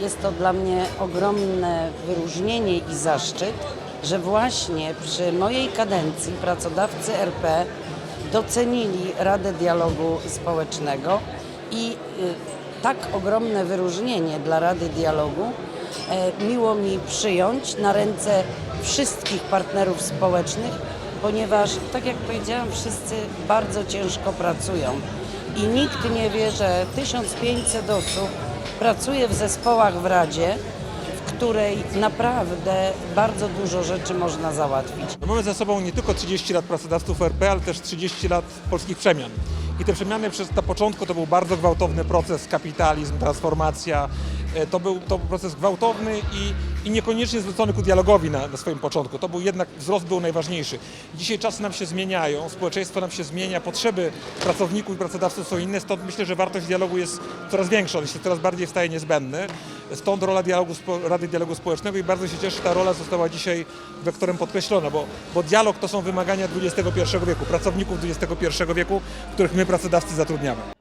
Jest to dla mnie ogromne wyróżnienie i zaszczyt, że właśnie przy mojej kadencji pracodawcy RP docenili Radę Dialogu Społecznego i y, tak ogromne wyróżnienie dla Rady Dialogu e, miło mi przyjąć na ręce wszystkich partnerów społecznych, ponieważ, tak jak powiedziałam, wszyscy bardzo ciężko pracują i nikt nie wie, że 1500 osób pracuje w zespołach w Radzie, w której naprawdę bardzo dużo rzeczy można załatwić. No mamy za sobą nie tylko 30 lat pracodawców RP, ale też 30 lat polskich przemian. I te przemiany przez na początku to był bardzo gwałtowny proces, kapitalizm, transformacja. E, To był, to był proces gwałtowny i, i niekoniecznie zwrócony ku dialogowi na, na swoim początku. To był jednak, wzrost był najważniejszy. Dzisiaj czasy nam się zmieniają, społeczeństwo nam się zmienia, potrzeby pracowników i pracodawców są inne, stąd myślę, że wartość dialogu jest coraz większa, on się coraz bardziej staje niezbędny. Stąd rola dialogu, Rady Dialogu Społecznego i bardzo się cieszę, że ta rola została dzisiaj wektorem podkreślona, bo, bo dialog to są wymagania XXI wieku, pracowników XXI wieku, których my pracodawcy zatrudniamy.